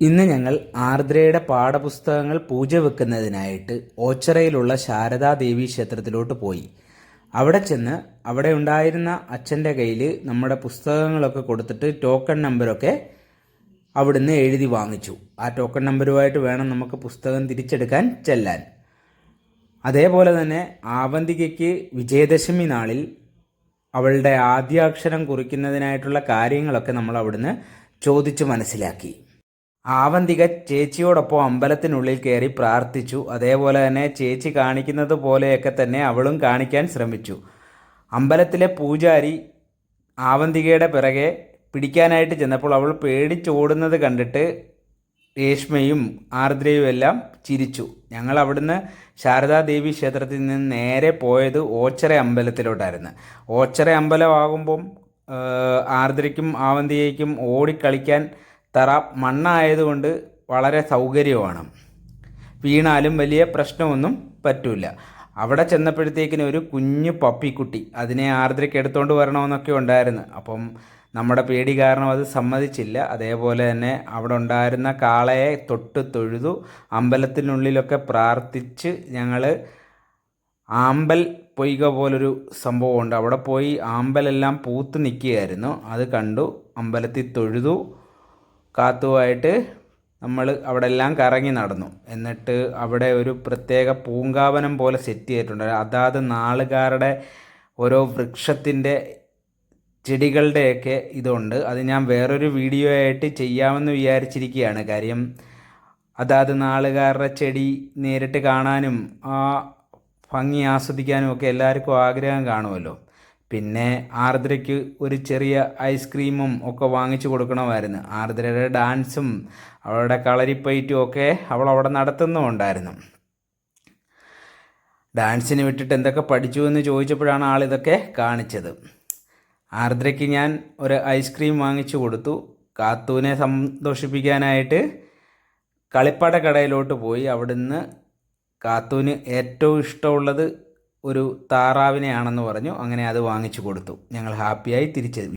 ഇന്ന് ഞങ്ങൾ ആർദ്രയുടെ പാഠപുസ്തകങ്ങൾ പൂജ വെക്കുന്നതിനായിട്ട് ഓച്ചറയിലുള്ള ശാരദാദേവി ക്ഷേത്രത്തിലോട്ട് പോയി. അവിടെ ചെന്ന് അവിടെ ഉണ്ടായിരുന്ന അച്ഛന്റെ കയ്യിൽ നമ്മുടെ പുസ്തകങ്ങളൊക്കെ കൊടുത്തിട്ട് ടോക്കൺ നമ്പരൊക്കെ അവിടുന്ന് എഴുതി വാങ്ങിച്ചു. ആ ടോക്കൺ നമ്പറുമായിട്ട് വേണം നമുക്ക് പുസ്തകം തിരിച്ചെടുക്കാൻ ചെല്ലാൻ. അതേപോലെ തന്നെ ആവന്തികയ്ക്ക് വിജയദശമി നാളിൽ അവളുടെ ആദ്യാക്ഷരം കുറിക്കുന്നതിനായിട്ടുള്ള കാര്യങ്ങളൊക്കെ നമ്മൾ അവിടുന്ന് ചോദിച്ച് മനസ്സിലാക്കി. ആവന്തിക ചേച്ചിയോടൊപ്പം അമ്പലത്തിനുള്ളിൽ കയറി പ്രാർത്ഥിച്ചു. അതേപോലെ തന്നെ ചേച്ചി കാണിക്കുന്നത് പോലെയൊക്കെ തന്നെ അവളും കാണിക്കാൻ ശ്രമിച്ചു. അമ്പലത്തിലെ പൂജാരി ആവന്തികയുടെ പിറകെ പിടിക്കാനായിട്ട് ചെന്നപ്പോൾ അവൾ പേടിച്ചോടുന്നത് കണ്ടിട്ട് രേഷ്മയും ആർദ്രയും എല്ലാം ചിരിച്ചു. ഞങ്ങൾ അവിടുന്ന് ശാരദാദേവി ക്ഷേത്രത്തിൽ നിന്ന് നേരെ പോയത് ഓച്ചറ അമ്പലത്തിലോട്ടായിരുന്നു. ഓച്ചറ അമ്പലമാകുമ്പം ആർദ്രയ്ക്കും ആവന്തികയ്ക്കും ഓടിക്കളിക്കാൻ തറ മണ്ണായതുകൊണ്ട് വളരെ സൗകര്യമാണ്. വീണാലും വലിയ പ്രശ്നമൊന്നും പറ്റില്ല അവിടെ ചെന്നപ്പോഴത്തേക്കിന് ഒരു കുഞ്ഞു പപ്പിക്കുട്ടി അതിനെ ആർദ്രയ്ക്ക് എടുത്തുകൊണ്ട് വരണമെന്നൊക്കെ ഉണ്ടായിരുന്നു. അപ്പം നമ്മുടെ പേടി കാരണം അത് സമ്മതിച്ചില്ല. അതേപോലെ തന്നെ അവിടെ ഉണ്ടായിരുന്ന കാളയെ തൊട്ട് തൊഴുതു അമ്പലത്തിനുള്ളിലൊക്കെ പ്രാർത്ഥിച്ച് ഞങ്ങൾ ആമ്പൽ പൊയ്ക പോലൊരു സംഭവമുണ്ട്. അവിടെ പോയി ആമ്പലെല്ലാം പൂത്ത് നിൽക്കുകയായിരുന്നു. അത് കണ്ടു അമ്പലത്തിൽ തൊഴുതു. കാത്തുമായിട്ട് നമ്മൾ അവിടെ എല്ലാം കറങ്ങി നടന്നു. എന്നിട്ട് അവിടെ ഒരു പ്രത്യേക പൂങ്കാവനം പോലെ സെറ്റ് ചെയ്തിട്ടുണ്ട്. അതാത് നാളുകാരുടെ ഓരോ വൃക്ഷത്തിന്റെ ചെടികളുടെയൊക്കെ ഇതുണ്ട്. അത് ഞാൻ വേറൊരു വീഡിയോ ആയിട്ട് ചെയ്യാമെന്ന് വിചാരിച്ചിരിക്കുകയാണ്. കാര്യം അതാത് നാളുകാരുടെ ചെടി നേരിട്ട് കാണാനും ആ ഭംഗി ആസ്വദിക്കാനും ഒക്കെ എല്ലാവർക്കും ആഗ്രഹം കാണുമല്ലോ. പിന്നെ ആർദ്രയ്ക്ക് ഒരു ചെറിയ ഐസ്ക്രീമും ഒക്കെ വാങ്ങിച്ചു കൊടുക്കണമായിരുന്നു. ആർദ്രയുടെ ഡാൻസും അവളുടെ കളരിപ്പയറ്റും ഒക്കെ അവൾ അവിടെ നടത്തുന്നുമുണ്ടായിരുന്നു. ഡാൻസിന് വിട്ടിട്ട് എന്തൊക്കെ പഠിച്ചു എന്ന് ചോദിച്ചപ്പോഴാണ് ആൾ ഇതൊക്കെ കാണിച്ചത്. ആർദ്രയ്ക്ക് ഞാൻ ഒരു ഐസ്ക്രീം വാങ്ങിച്ചു കൊടുത്തു. കാത്തൂനെ സന്തോഷിപ്പിക്കാനായിട്ട് കളിപ്പാട കടയിലോട്ട് പോയി. അവിടുന്ന് കാത്തൂന് ഏറ്റവും ഇഷ്ടമുള്ളത് ഒരു താറാവിനെയാണെന്ന് പറഞ്ഞു. അങ്ങനെ അത് വാങ്ങിച്ചു കൊടുത്തു. ഞങ്ങൾ ഹാപ്പിയായി തിരിച്ചെത്തി.